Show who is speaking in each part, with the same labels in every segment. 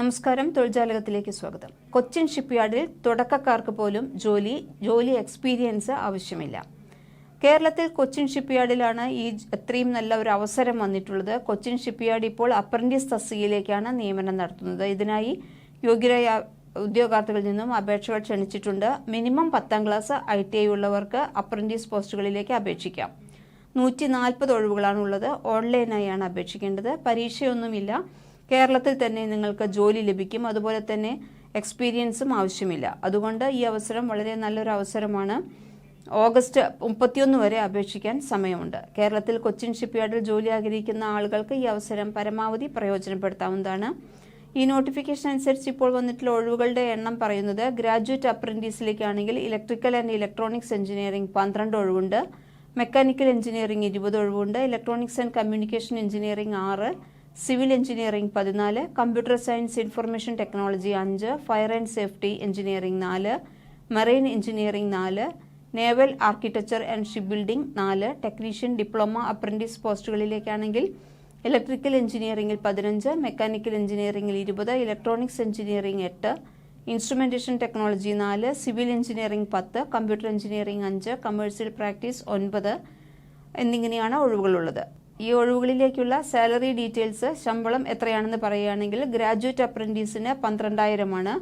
Speaker 1: നമസ്കാരം. തൊഴിൽജാലകത്തിലേക്ക് സ്വാഗതം. കൊച്ചിൻ ഷിപ്പ്യാർഡിൽ തുടക്കക്കാർക്ക് പോലും ജോലി ജോലി എക്സ്പീരിയൻസ് ആവശ്യമില്ല. കേരളത്തിൽ കൊച്ചിൻ ഷിപ്പ്യാർഡിലാണ് ഈ അത്രയും നല്ല ഒരു അവസരം വന്നിട്ടുള്ളത്. കൊച്ചിൻ ഷിപ്പ്യാർഡ് ഇപ്പോൾ അപ്രന്റീസ് തസ്തികയിലേക്കാണ് നിയമനം നടത്തുന്നത്. ഇതിനായി യോഗ്യരായ ഉദ്യോഗാർത്ഥികളിൽ നിന്നും അപേക്ഷകൾ ക്ഷണിച്ചിട്ടുണ്ട്. മിനിമം പത്താം ക്ലാസ് ഐ ടി ഐ ഉള്ളവർക്ക് അപ്രന്റീസ് പോസ്റ്റുകളിലേക്ക് അപേക്ഷിക്കാം. നൂറ്റി നാൽപ്പത് ഒഴിവുകളാണ് ഉള്ളത് ഓൺലൈനായാണ് അപേക്ഷിക്കേണ്ടത്. പരീക്ഷയൊന്നുമില്ല. കേരളത്തിൽ തന്നെ നിങ്ങൾക്ക് ജോലി ലഭിക്കും. അതുപോലെ തന്നെ എക്സ്പീരിയൻസും ആവശ്യമില്ല. അതുകൊണ്ട് ഈ അവസരം വളരെ നല്ലൊരു അവസരമാണ്. ഓഗസ്റ്റ് മുപ്പത്തിയൊന്ന് വരെ അപേക്ഷിക്കാൻ സമയമുണ്ട്. കേരളത്തിൽ കൊച്ചിൻ ഷിപ്പ്യാർഡിൽ ജോലി ആഗ്രഹിക്കുന്ന ആളുകൾക്ക് ഈ അവസരം പരമാവധി പ്രയോജനപ്പെടുത്താവുന്നതാണ്. ഈ നോട്ടിഫിക്കേഷൻ അനുസരിച്ച് ഇപ്പോൾ വന്നിട്ടുള്ള ഒഴിവുകളുടെ എണ്ണം പറയുന്നത് ഗ്രാജുവേറ്റ് അപ്രന്റീസിലേക്കാണെങ്കിൽ ഇലക്ട്രിക്കൽ ആൻഡ് ഇലക്ട്രോണിക്സ് എഞ്ചിനീയറിംഗ് പന്ത്രണ്ട് ഒഴിവുണ്ട്. മെക്കാനിക്കൽ എഞ്ചിനീയറിംഗ് ഇരുപത് ഒഴിവുണ്ട്. ഇലക്ട്രോണിക്സ് ആൻഡ് കമ്മ്യൂണിക്കേഷൻ എഞ്ചിനീയറിംഗ് ആറ്. സിവിൽ എഞ്ചിനീയറിംഗ് പതിനാല് കമ്പ്യൂട്ടർ സയൻസ് ഇൻഫർമേഷൻ ടെക്നോളജി അഞ്ച് ഫയർ ആൻഡ് സേഫ്റ്റി എഞ്ചിനീയറിംഗ് നാല് മറൈൻ എഞ്ചിനീയറിംഗ് നാല് naval architecture and ship building നാല് ടെക്നീഷ്യൻ ഡിപ്ലോമ അപ്രന്റീസ് പോസ്റ്റുകളിലേക്കാണെങ്കിൽ ഇലക്ട്രിക്കൽ എഞ്ചിനീയറിംഗിൽ പതിനഞ്ച് മെക്കാനിക്കൽ എഞ്ചിനീയറിംഗിൽ ഇരുപത് ഇലക്ട്രോണിക്സ് എഞ്ചിനീയറിംഗ് എട്ട് ഇൻസ്ട്രുമെന്റേഷൻ ടെക്നോളജി നാല് സിവിൽ എഞ്ചിനീയറിംഗ് പത്ത് കമ്പ്യൂട്ടർ എഞ്ചിനീയറിംഗ് അഞ്ച് കമേഴ്സ്യൽ പ്രാക്ടീസ് ഒൻപത് എന്നിങ്ങനെയാണ് ഒഴിവുകളുള്ളത്. ഈ ഒഴിവുകളിലേക്കുള്ള സാലറി ഡീറ്റെയിൽസ് ശമ്പളം എത്രയാണെന്ന് പറയുകയാണെങ്കിൽ ഗ്രാജുവേറ്റ് അപ്രന്റീസിന് പന്ത്രണ്ടായിരമാണ്.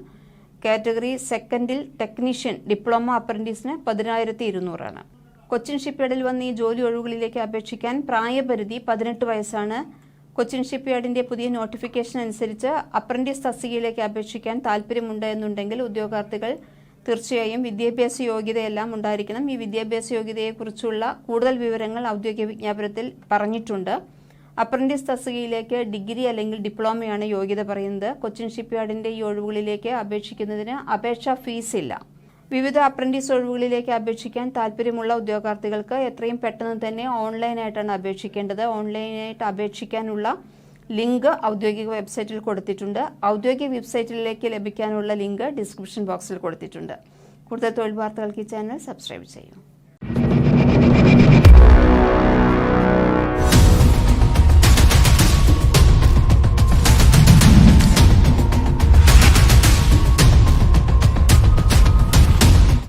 Speaker 1: കാറ്റഗറി സെക്കൻഡിൽ ടെക്നീഷ്യൻ ഡിപ്ലോമ അപ്രന്റീസിന് പതിനായിരത്തി ഇരുന്നൂറാണ് കൊച്ചിൻ ഷിപ്പ്യാർഡിൽ വന്ന് ഈ ജോലി ഒഴിവുകളിലേക്ക് അപേക്ഷിക്കാൻ പ്രായപരിധി പതിനെട്ട് വയസ്സാണ്. കൊച്ചിൻ ഷിപ്പ്യാർഡിന്റെ പുതിയ നോട്ടിഫിക്കേഷൻ അനുസരിച്ച് അപ്രന്റീസ് തസ്തികയിലേക്ക് അപേക്ഷിക്കാൻ താല്പര്യമുണ്ട് എന്നുണ്ടെങ്കിൽ ഉദ്യോഗാർത്ഥികൾ തീർച്ചയായും വിദ്യാഭ്യാസ യോഗ്യതയെല്ലാം ഉണ്ടായിരിക്കണം. ഈ വിദ്യാഭ്യാസ യോഗ്യതയെക്കുറിച്ചുള്ള കൂടുതൽ വിവരങ്ങൾ ഔദ്യോഗിക വിജ്ഞാപനത്തിൽ പറഞ്ഞിട്ടുണ്ട്. അപ്രന്റീസ് തസ്തികയിലേക്ക് ഡിഗ്രി അല്ലെങ്കിൽ ഡിപ്ലോമയാണ് യോഗ്യത പറയുന്നത്. കൊച്ചിൻ ഷിപ്പ്യാർഡിന്റെ ഈ ഒഴിവുകളിലേക്ക് അപേക്ഷിക്കുന്നതിന് അപേക്ഷാ ഫീസ് ഇല്ല വിവിധ അപ്രന്റീസ് ഒഴിവുകളിലേക്ക് അപേക്ഷിക്കാൻ താല്പര്യമുള്ള ഉദ്യോഗാർത്ഥികൾക്ക് എത്രയും പെട്ടെന്ന് തന്നെ ഓൺലൈനായിട്ടാണ് അപേക്ഷിക്കേണ്ടത്. ഓൺലൈനായിട്ട് അപേക്ഷിക്കാനുള്ള ലിങ്ക് ഔദ്യോഗിക വെബ്സൈറ്റിൽ കൊടുത്തിട്ടുണ്ട്. ഔദ്യോഗിക വെബ്സൈറ്റിലേക്ക് ലഭിക്കാനുള്ള ലിങ്ക് ഡിസ്ക്രിപ്ഷൻ ബോക്സിൽ കൊടുത്തിട്ടുണ്ട്. കൂടുതൽ തൊഴിൽ വാർത്തകൾക്ക് ഈ ചാനൽ സബ്സ്ക്രൈബ് ചെയ്യൂ.